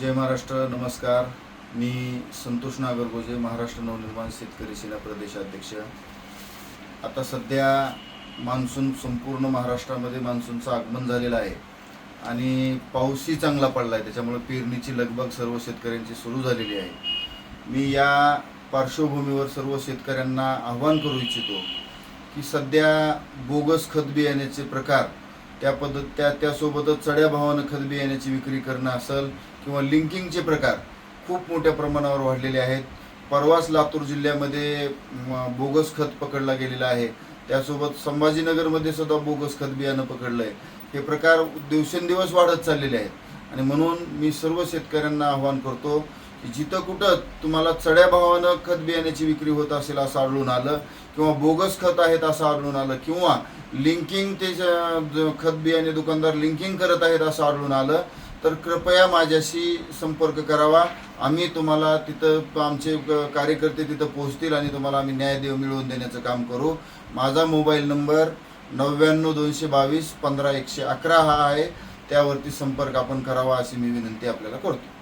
जय महाराष्ट्र नमस्कार. मी संतोष नागरगोजे महाराष्ट्र नवनिर्माण शेतकरी सेना प्रदेशाध्यक्ष. आता सध्या मान्सून संपूर्ण महाराष्ट्रामध्ये मान्सूनचं आगमन झालेलं आहे. आणि पाऊसही चांगला पडला आहे त्याच्यामुळे पेरणीची लगबग सर्व शेतकऱ्यांची सुरू झालेली आहे. मी या पार्श्वभूमीवर सर्व शेतकऱ्यांना आव्हान करू इच्छितो की सध्या बोगस खत बियाण्याचे प्रकार त्या पद्धत त्या त्यासोबतच चढ्या भावानं खत बियाण्याची विक्री करणं असेल किंवा लिंकिंगचे प्रकार खूप मोठ्या प्रमाणावर वाढलेले आहेत. परवाच लातूर जिल्ह्यामध्ये बोगस खत पकडला गेलेला आहे. त्यासोबत संभाजीनगरमध्ये सुद्धा बोगस खत बियाणं पकडलं आहे हे प्रकार दिवसेंदिवस वाढत चाललेले आहेत. आणि म्हणून मी सर्व शेतकऱ्यांना आव्हान करतो जिथं कुठं तुम्हाला चढ्या भावानं खत बियाण्याची विक्री होत असेल असं आढळून आलं किंवा बोगस खत आहेत असं आढळून आलं किंवा लिंकिंग ते ज- खत बियाणे दुकानदार लिंकिंग करत आहेत असं आढळून आलं तर कृपया माझ्याशी संपर्क करावा. आम्ही तुम्हाला तिथं आमचे क- कार्यकर्ते तिथं पोहोचतील आणि तुम्हाला आम्ही न्याय देव मिळवून देण्याचं काम करू. माझा मोबाईल नंबर नव्याण्णव दोनशे बावीस पंधरा एकशे अकरा हा आहे. त्यावरती संपर्क आपण करावा अशी मी विनंती आपल्याला करतो.